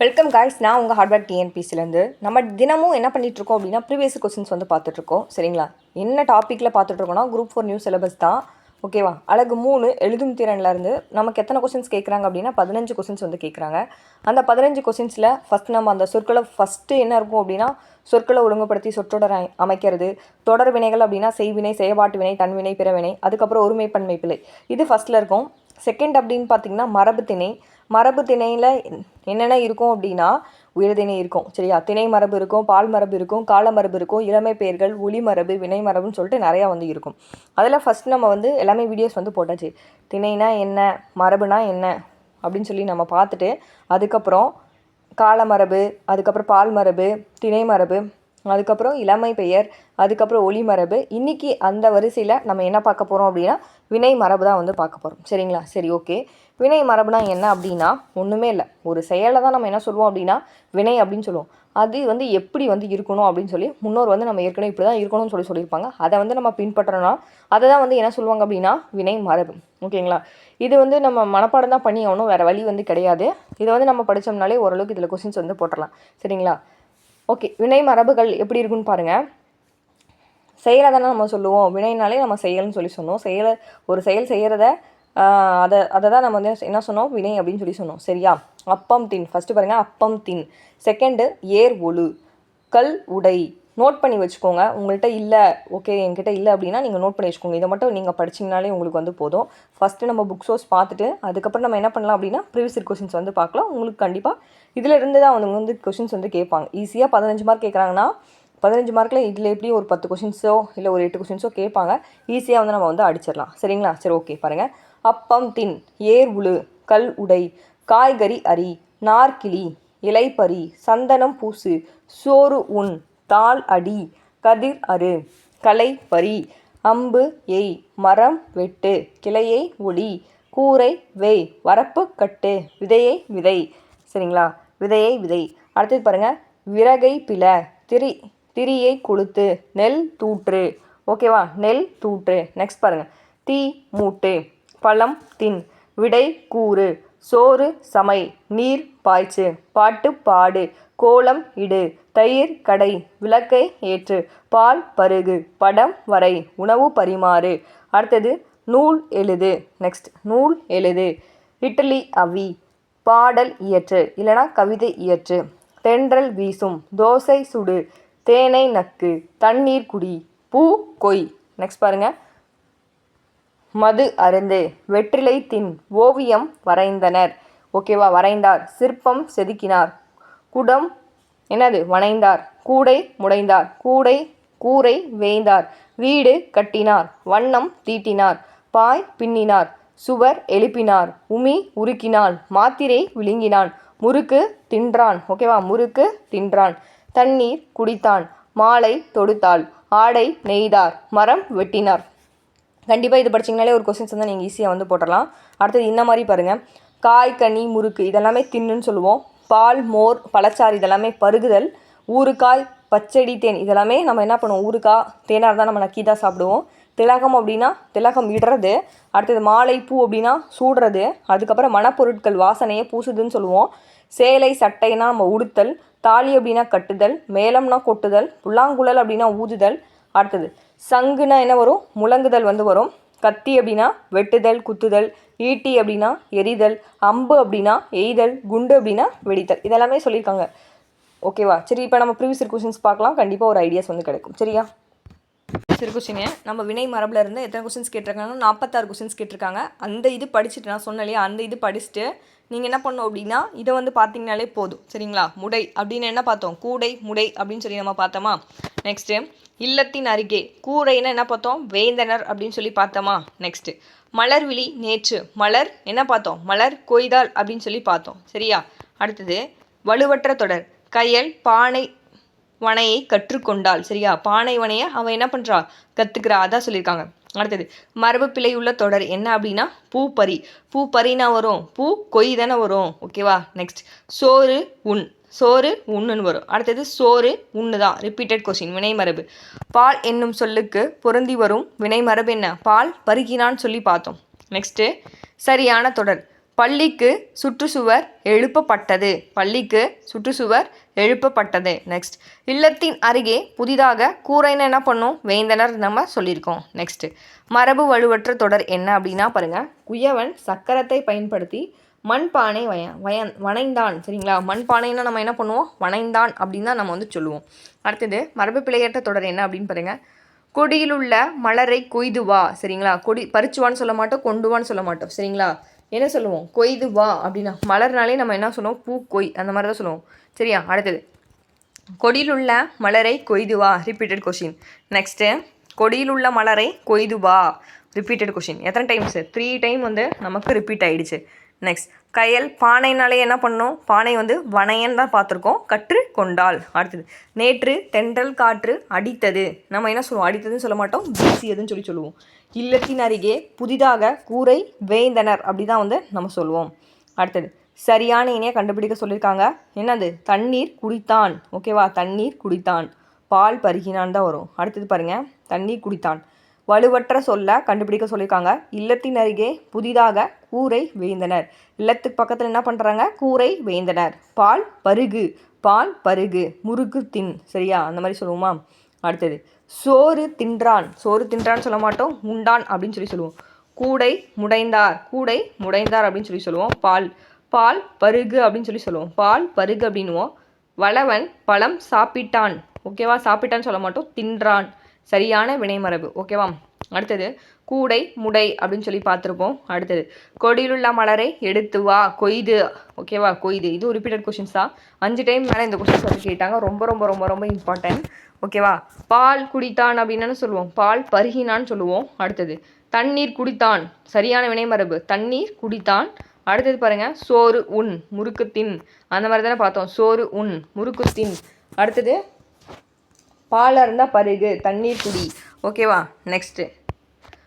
Welcome guys நான் உங்கள் hardware டிஎன்பிசிலேருந்து நம்ம தினமும் என்ன பண்ணிகிட்ருக்கோம் அப்படின்னா ப்ரீவியஸ் கொஸ்டின்ஸ் வந்து பார்த்துட்ருக்கோம் சரிங்களா? என்ன டாப்பிக்கில் பார்த்துட்ருக்கோம்னா குரூப் ஃபோர் நியூ சிலபஸ் தான். ஓகேவா அழகு மூணு எழுதும் திறன்லேருந்து நமக்கு எத்தனை கொஸ்டின்ஸ் கேட்குறாங்க அப்படின்னா பதினஞ்சு கொஸ்டின்ஸ் வந்து கேட்குறாங்க அந்த பதினஞ்சு கொஸ்டின்ஸில் ஃபஸ்ட் நம்ம அந்த சொற்களை ஃபஸ்ட்டு என்ன இருக்கும் அப்படின்னா சொற்களை ஒழுங்குபடுத்தி சொற்றொடர் அமைக்கிறது. தொடர் வினைகள் அப்படின்னா செய்வினை செயபாட்டு வினை தன்வினை பிறவினை அதுக்கப்புறம் ஒருமை பன்மை பிழை. இது ஃபஸ்ட்டில் இருக்கும். செகண்ட் அப்படின்னு பார்த்தீங்கன்னா மரபு திணை மரபு திணையில் என்னென்ன இருக்கும் அப்படின்னா உயர்திணை இருக்கும். சரியா? திணை மரபு இருக்கும் பால் மரபு இருக்கும் கால மரபு இருக்கும் இளமை பெயர்கள் ஒளி மரபு வினை மரபுன்னு சொல்லிட்டு நிறையா வந்து இருக்கும். அதில் ஃபஸ்ட் நம்ம வந்து எல்லாமே வீடியோஸ் வந்து போட்டாச்சு. திணைனா என்ன மரபுனா என்ன அப்படின்னு சொல்லி நம்ம பார்த்துட்டு அதுக்கப்புறம் கால மரபு அதுக்கப்புறம் பால் மரபு திணை மரபு அதுக்கப்புறம் இளமை பெயர் அதுக்கப்புறம் ஒளி மரபு. இன்னைக்கு அந்த வரிசையில் நம்ம என்ன பார்க்க போகிறோம் அப்படின்னா வினை மரபு தான் வந்து பார்க்க போகிறோம் சரிங்களா? சரி ஓகே. வினை மரபுனா என்ன அப்படின்னா ஒன்றுமே இல்லை. ஒரு செயலை தான் நம்ம என்ன சொல்லுவோம் அப்படின்னா வினை அப்படின்னு சொல்லுவோம் அது வந்து எப்படி வந்து இருக்கணும் அப்படின்னு சொல்லி முன்னோர் வந்து நம்ம ஏற்கனவே இப்படி தான் இருக்கணும்னு சொல்லி சொல்லியிருப்பாங்க. அதை வந்து நம்ம பின்பற்றோன்னா அதை தான் வந்து என்ன சொல்லுவாங்க அப்படின்னா வினை மரபு. ஓகேங்களா? இது வந்து நம்ம மனப்பாடம் தான் பண்ணி ஆகணும். வேறு வழி வந்து கிடையாது. இதை வந்து நம்ம படித்தோம்னாலே ஓரளவுக்கு இதில் கொஸ்டின்ஸ் வந்து போட்டுடலாம். சரிங்களா? ஓகே வினை மரபுகள் எப்படி இருக்குன்னு பாருங்கள் செயலை தானே நம்ம சொல்லுவோம். வினைனாலே நம்ம செயல்னு சொல்லி சொன்னோம். செயலை ஒரு செயல் செய்கிறத அதை அதை தான் நம்ம வந்து என்ன சொன்னோம்? வினை அப்படின்னு சொல்லி சொன்னோம். சரியா? அப்பம் தின். ஃபஸ்ட்டு பாருங்கள் அப்பம் தின். செகண்டு ஏர் ஒழு கல் உடை. நோட் பண்ணி வச்சுக்கோங்க. உங்கள்கிட்ட இல்லை ஓகே என்கிட்ட இல்லை அப்படின்னா நீங்கள் நோட் பண்ணி வச்சுக்கோங்க. இதை மட்டும் நீங்கள் படிச்சிங்கனாலே உங்களுக்கு வந்து போதும். ஃபஸ்ட்டு நம்ம புக் சோர்ஸ் பார்த்துட்டு அதுக்கப்புறம் நம்ம என்ன பண்ணலாம் அப்படின்னா ப்ரீவியஸ் கொஷின்ஸ் வந்து பார்க்கலாம். உங்களுக்கு கண்டிப்பாக இதில் இருந்து தான் அவங்க வந்து கொஷின்ஸ் வந்து கேட்பாங்க. ஈஸியாக பதினஞ்சு மார்க் கேட்குறாங்கன்னா பதினஞ்சு மார்க்கில் இதில் எப்படியும் ஒரு பத்து கொஷின்ஸோ இல்லை ஒரு எட்டு கொஷின்ஸோ கேட்பாங்க. ஈஸியாக வந்து நம்ம வந்து அடிச்சிடலாம். சரிங்களா? சரி ஓகே பாருங்கள் அப்பம் தின் ஏர் உழு கல் உடை காய்கறி அரி நார்கிளி இலைப்பறி சந்தனம் பூசு சோறு உண் தாள் அடி கதிர் அரு களை பறி அம்பு எய் மரம் வெட்டு கிளையை ஒளி கூரை வெய் வரப்பு கட்டு விதையை விதை. சரிங்களா? விதையை விதை. அடுத்தது பாருங்கள் விறகை பிள திரி திரியை கொளுத்து நெல் தூற்று. ஓகேவா? நெல் தூற்று. நெக்ஸ்ட் பாருங்கள் தீ மூட்டு பழம் தின். விடை கூறு சோறு சமை நீர் பாய்ச்சு. பாட்டு பாடு. கோலம் இடு. தயிர் கடை. விளக்கை ஏற்று. பால் பருகு. படம் வரை. உணவு பரிமாறு. அடுத்தது நூல் எழுது. நெக்ஸ்ட் நூல் எழுது. இட்லி அவி. பாடல் இயற்று. இல்லைனா கவிதை இயற்று. தென்றல் வீசும். தோசை சுடு. தேனை நக்கு. தண்ணீர் குடி. பூ கொய். நெக்ஸ்ட் பாருங்கள் மது அருந்து. வெற்றிலை தின் ஓவியம் வரைந்தனர். ஓகேவா? வரைந்தார். சிற்பம் செதுக்கினார். குடம் என்னது? வனைந்தார் கூடை முடைந்தார். கூடை கூரை வேய்ந்தார். வீடு கட்டினார். வண்ணம் தீட்டினார். பாய் பின்னினார். சுவர் எழுப்பினார். உமி உருக்கினாள். மாத்திரை விழுங்கினான் முறுக்கு தின்றான். ஓகேவா? முறுக்கு தின்றான். தண்ணீர் குடித்தான். மாலை தொடுத்தாள். ஆடை நெய்தார். மரம் வெட்டினார். கண்டிப்பாக இது படிச்சிங்கனாலே ஒரு கொஸ்டின்ஸ் வந்து நீங்கள் ஈஸியாக வந்து போட்டுடலாம். அடுத்தது இந்த மாதிரி பாருங்கள் காய் கனி முறுக்கு இதெல்லாமே தின்னுன்னு சொல்லுவோம். பால் மோர் பழச்சாறு இதெல்லாமே பருகுதல். ஊறுகாய் பச்சடி தேன் இதெல்லாமே நம்ம என்ன பண்ணுவோம்? ஊறுகாய் தேனாக இருந்தால் நம்ம நக்கி தான் சாப்பிடுவோம். திலகம் அப்படின்னா திலகம் இடுறது. அடுத்தது மாலை பூ அப்படின்னா சூடுறது. அதுக்கப்புறம் மணப்பொருட்கள் வாசனையை பூசுதுன்னு சொல்லுவோம். சேலை சட்டைனா நம்ம உடுத்தல். தாலி அப்படின்னா கட்டுதல். மேலம்னா கொட்டுதல். புல்லாங்குழல் அப்படின்னா ஊதுதல். அடுத்தது சங்குனா என்ன வரும்? முழங்குதல் வந்து வரும். கத்தி அப்படின்னா வெட்டுதல் குத்துதல் ஈட்டி அப்படின்னா எரிதல் அம்பு அப்படின்னா எய்தல் குண்டு அப்படின்னா வெடித்தல். இதெல்லாமே சொல்லியிருக்காங்க. ஓகேவா? சரி இப்போ நம்ம ப்ரீவியஸ் கொஷின்ஸ் பார்க்கலாம். கண்டிப்பாக ஒரு ஐடியாஸ் வந்து கிடைக்கும். சரியா? சரி கொஸ்டின் நம்ம வினை மரபில் இருந்து எத்தனை கொஸ்டின்ஸ் கேட்டிருக்காங்கன்னா நாற்பத்தாறு கொஸ்டின்ஸ் கேட்டிருக்காங்க. அந்த இது படிச்சுட்டு நான் சொன்னலையே அந்த இது படிச்சுட்டு நீங்கள் என்ன பண்ணணும் அப்படின்னா இதை வந்து பார்த்தீங்கனாலே போதும். சரிங்களா? முடை அப்படின்னு என்ன பார்த்தோம்? கூடை முடை அப்படின்னு சொல்லி நம்ம பார்த்தோமா? நெக்ஸ்ட்டு இல்லத்தின் அருகே. கூரைன்னா என்ன பார்த்தோம்? வேந்தனர் அப்படின்னு சொல்லி பார்த்தோமா? நெக்ஸ்ட்டு மலர்விழி நேற்று. மலர் என்ன பார்த்தோம்? மலர் கொய்தால் அப்படின்னு சொல்லி பார்த்தோம். சரியா? அடுத்தது வலுவற்ற தொடர். கயல் பானை வனையை கற்றுக்கொண்டாள். சரியா? பானை வனையை அவன் என்ன பண்ணுறா கற்றுக்கிறா அதான் சொல்லியிருக்காங்க. அடுத்தது மரபு பிழையுள்ள தொடர் என்ன அப்படின்னா பூப்பறி. பூப்பறினா வரும். பூ கொய் தானே வரும். ஓகேவா நெக்ஸ்ட் சோறு உண். சோறு உண்ணுன்னு வரும். அடுத்தது சோறு உண்ணு தான் ரிப்பீட்டட் கொஸ்டின் வினைமரபு பால் என்னும் சொல்லுக்கு பொருந்தி வரும். வினைமரபு என்ன? பால் பருகினான்னு சொல்லி பார்த்தோம். நெக்ஸ்ட்டு சரியான தொடர். பள்ளிக்கு சுற்றுச்சுவர் எழுப்பப்பட்டது. பள்ளிக்கு சுற்றுச்சுவர் எழுப்பப்பட்டது. நெக்ஸ்ட் இல்லத்தின் அருகே புதிதாக கூரைன்னு என்ன பண்ணும்? வேந்தனர் நம்ம சொல்லியிருக்கோம். நெக்ஸ்ட் மரபு வலுவற்ற தொடர் என்ன அப்படின்னா பாருங்கள் குயவன் சக்கரத்தை பயன்படுத்தி மண்பானை வய வயன் வனைந்தான் சரிங்களா? மண்பானைன்னா நம்ம என்ன பண்ணுவோம்? வனைந்தான் அப்படின்னு தான் நம்ம வந்து சொல்லுவோம். அடுத்தது மரபு பிழையற்ற தொடர் என்ன அப்படின்னு பாருங்கள் கொடியில் உள்ள மலரை கொய்து வா சரிங்களா? கொடி பறிச்சுவான்னு சொல்ல மாட்டோம் கொண்டு வான்னு சொல்ல மாட்டோம். சரிங்களா? என்ன சொல்லுவோம்? கொய்து வா அப்படின்னா மலர்னாலே நம்ம என்ன சொல்லுவோம்? பூ கொய் அந்த மாதிரி தான் சொல்லுவோம். சரியா? அடுத்தது. கொடியில் உள்ள மலரை கொய்து வா ரிப்பீட்டட் கொஷின் நெக்ஸ்ட்டு கொடியிலுள்ள மலரை கொய்து வா ரிப்பீட்டட் கொஷின் எத்தனை டைம்ஸு த்ரீ டைம் வந்து நமக்கு ரிப்பீட் ஆகிடுச்சு நெக்ஸ்ட் கயல் பானைனாலே என்ன பண்ணோம்? பானை வந்து வனையன் தான் பார்த்துருக்கோம். கற்று கொண்டாள். அடுத்தது நேற்று தென்றல் காற்று அடித்தது. நம்ம என்ன சொல்லுவோம்? அடித்ததுன்னு சொல்ல மாட்டோம். வீசியதுன்னு சொல்லி சொல்லுவோம். இல்லத்தின் அருகே புதிதாக கூரை வேந்தனர் அப்படி தான் வந்து நம்ம சொல்லுவோம். அடுத்தது சரியான இணையை கண்டுபிடிக்க சொல்லியிருக்காங்க. என்னது? தண்ணீர் குடித்தான். ஓகேவா? தண்ணீர் குடித்தான். பால் பருகினான் தான் வரும். அடுத்தது பாருங்கள் தண்ணீர் குடித்தான். வலுவற்ற சொல்ல கண்டுபிடிக்க சொல்லியிருக்காங்க. இல்லத்தின் அருகே புதிதாக கூரை வேந்தனர். இல்லத்துக்கு பக்கத்தில் என்ன பண்ணுறாங்க கூரை வேந்தனர். பால் பருகு பால் பருகு முறுக்கு தின். சரியா? அந்த மாதிரி சொல்லுவோமா? அடுத்தது சோறு தின்றான். சோறு தின்றான்னு சொல்ல மாட்டோம். உண்டான் அப்படின்னு சொல்லி சொல்லுவோம். கூடை முடைந்தார். கூடை முடைந்தார் அப்படின்னு சொல்லி சொல்லுவோம். பால் பால் பருகு அப்படின்னு சொல்லி சொல்லுவோம். பால் பருகு அப்படின்னுவோம். வளவன் பழம் சாப்பிட்டான். ஓகேவா? சாப்பிட்டான்னு சொல்ல மாட்டோம். தின்றான். சரியான வினைமரபு. ஓகேவா அடுத்தது கூடை முடை அப்படின்னு சொல்லி பார்த்துருப்போம். அடுத்தது கொடியிலுள்ள மலரை எடுத்து வா கொய்து. ஓகேவா கொய்து. இது ரிப்பீட்டட் கொஷின்ஸ் தான் அஞ்சு டைம் மேலே இந்த கொஷின்ஸ் வந்து கேட்டாங்க. ரொம்ப ரொம்ப ரொம்ப ரொம்ப இம்பார்ட்டன்ட் ஓகேவா பால் குடித்தான் அப்படின்னு சொல்லுவோம். பால் பருகினான்னு சொல்லுவோம். அடுத்தது தண்ணீர் குடித்தான். சரியான வினைமரபு. தண்ணீர் குடித்தான். அடுத்தது பாருங்கள் சோறு உன் முறுக்கு தின். அந்த மாதிரி தானே பார்த்தோம். சோறு உன் முறுக்கு தின். அடுத்தது பாலாக இருந்தால் பருகு தண்ணீர் குடி. ஓகேவா நெக்ஸ்ட்டு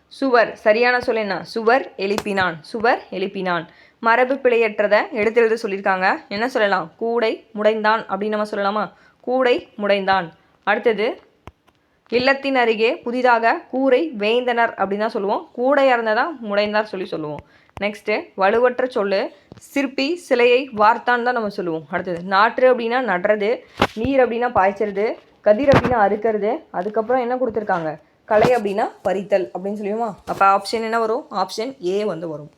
சுவர் சரியான சொல் என்ன? சுவர் எழுப்பினான் சுவர் எழுப்பினான். மரபு பிழையற்றதை எடுத்து எழுத சொல்லியிருக்காங்க. என்ன சொல்லலாம்? கூடை முடைந்தான் அப்படின்னு நம்ம சொல்லலாமா? கூடை முடைந்தான். அடுத்தது இல்லத்தின் அருகே புதிதாக கூரை வேந்தனர் அப்படின்னு தான் சொல்லுவோம். கூடையாக இருந்ததா? முடைந்தார் சொல்லி சொல்லுவோம். நெக்ஸ்ட்டு வலுவற்ற சொல்லு சிற்பி சிலையை வார்த்தான்னு தான் நம்ம சொல்லுவோம். அடுத்தது நாற்று அப்படின்னா நடுறது நீர் அப்படின்னா பாய்ச்சிறது கதிர் அப்படின்னா அறுக்கிறது அதுக்கப்புறம் என்ன கொடுத்துருக்காங்க? கலை அப்படின்னா பறித்தல் அப்படின்னு சொல்லுவோமா அப்போ ஆப்ஷன் என்ன வரும்? ஆப்ஷன் ஏ வந்து வரும்.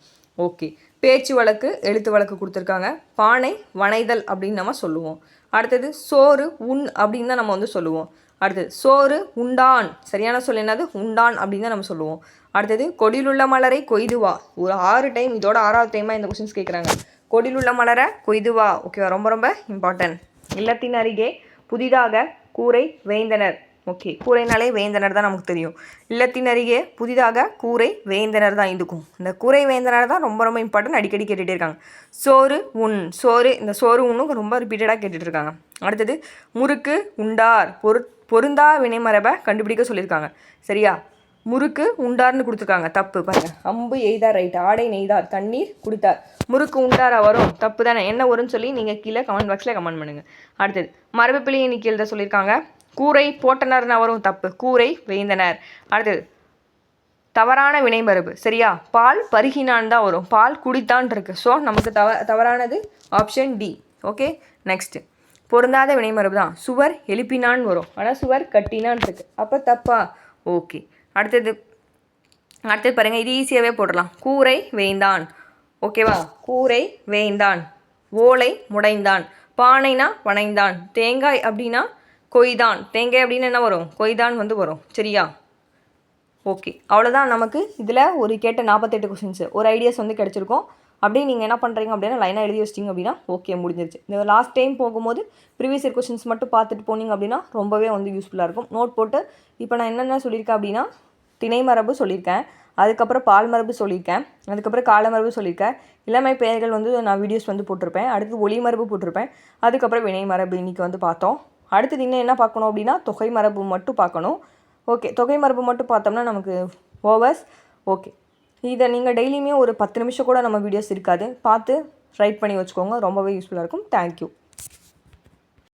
ஓகே பேச்சு வழக்கு எழுத்து வழக்கு கொடுத்துருக்காங்க. பானை வனைதல் அப்படின்னு நம்ம சொல்லுவோம். அடுத்தது சோறு உண் அப்படின்னு தான் நம்ம வந்து சொல்லுவோம். அடுத்தது சோறு உண்டான். சரியான சொல் என்னது? உண்டான் அப்படின்னு தான் நம்ம சொல்லுவோம். அடுத்தது கொடியிலுள்ள மலரை கொய்துவா. ஒரு ஆறு டைம் இதோட ஆறாவது டைமாக இந்த கொஷின்ஸ் கேட்குறாங்க கொடியிலுள்ள மலரை கொய்துவா. ஓகேவா ரொம்ப ரொம்ப இம்பார்ட்டன்ட் இல்லத்தின் அருகே புதிதாக கூரை வேந்தனர். ஓகே கூரைனாலே வேந்தனர் தான் நமக்கு தெரியும். இல்லத்தின் அருகே புதிதாக கூரை வேந்தனர் தான் இதுக்கும் இந்த கூரை வேந்தனர் தான் ரொம்ப ரொம்ப இம்பார்ட்டன்ட் அடிக்கடி கேட்டுகிட்டே இருக்காங்க. சோறு உண் சோறு இந்த சோறு உண்ணும் ரொம்ப ரிப்பீட்டடாக கேட்டுட்டு இருக்காங்க. அடுத்தது முறுக்கு உண்டார் பொரு பொருந்தா வினைமரபை கண்டுபிடிக்க சொல்லியிருக்காங்க. சரியா? முறுக்கு உண்டார்னு கொடுத்துருக்காங்க. தப்பு பாருங்க. அம்பு எய்தார் ரைட் ஆடை நெய்தார் தண்ணீர் குடித்தார். முறுக்கு உண்டாரா வரும்? தப்பு தானே. என்ன வரும்னு சொல்லி நீங்கள் கீழே கமெண்ட் பாக்ஸில் கமெண்ட் பண்ணுங்கள் அடுத்தது மரபப்பிள்ளை இன்னைக்கு எழுத சொல்லியிருக்காங்க கூரை போட்டனர்னு வரும்? தப்பு. கூரை வேந்தனர். அடுத்தது தவறான வினைமரபு சரியா? பால் பருகினான் தான் வரும். பால் குடித்தான் இருக்கு. ஸோ நமக்கு தவ தவறானது ஆப்ஷன் டி ஓகே நெக்ஸ்ட்டு பொருந்தாத வினைமரபு தான். சுவர் எழுப்பினான்னு வரும். ஆனால் சுவர் கட்டினான் இருக்கு. அப்போ தப்பா? ஓகே அடுத்தது அடுத்தது பாருங்கள் இது ஈஸியாகவே போடலாம் கூரை வேந்தான் ஓகேவா கூரை வேந்தான் ஓலை முடைந்தான். பானைனா வனைந்தான் தேங்காய் அப்படின்னா கொய்தான். தேங்காய் அப்படின்னு என்ன வரும்? கொய்தான் வந்து வரும். சரியா? ஓகே அவ்வளோதான் நமக்கு இதில் ஒரு கேட்ட நாற்பத்தெட்டு கொஷின்ஸு ஒரு ஐடியாஸ் வந்து கிடச்சிருக்கும். அப்படியே நீங்கள் என்ன பண்ணுறீங்க அப்படின்னா லைனாக எழுதி வச்சிட்டிங்க அப்படின்னா ஓகே முடிஞ்சிருச்சு. இந்த லாஸ்ட் டைம் போகும்போது ப்ரீவியஸ் இயர் கொஷின்ஸ் மட்டும் பார்த்துட்டு போனீங்க அப்படின்னா ரொம்பவே வந்து யூஸ்ஃபுல்லாக இருக்கும். நோட் போட்டு இப்போ நான் என்னென்ன சொல்லியிருக்கேன் அப்படின்னா திணை மரபு சொல்லியிருக்கேன். அதுக்கப்புறம் பால் மரபு சொல்லியிருக்கேன். அதுக்கப்புறம் கால மரபு சொல்லியிருக்கேன். இளமை பெயர்கள் வந்து நான் வீடியோஸ் வந்து போட்டிருப்பேன். அடுத்து ஒளி மரபு போட்டிருப்பேன். அதுக்கப்புறம் வினை மரபு இன்றைக்கி வந்து பார்த்தோம். அடுத்தது இன்னும் என்ன பார்க்கணும் அப்படின்னா தொகை மரபு மட்டும் பார்க்கணும். ஓகே தொகை மரபு மட்டும் பார்த்தோம்னா நமக்கு ஓவர்ஸ் ஓகே. இதை நீங்கள் டெய்லியுமே ஒரு பத்து நிமிஷம் கூட நம்ம வீடியோஸ் இருக்காது. பார்த்து ரைட் பண்ணி வச்சுக்கோங்க. ரொம்பவே யூஸ்ஃபுல்லாக இருக்கும். தேங்க்யூ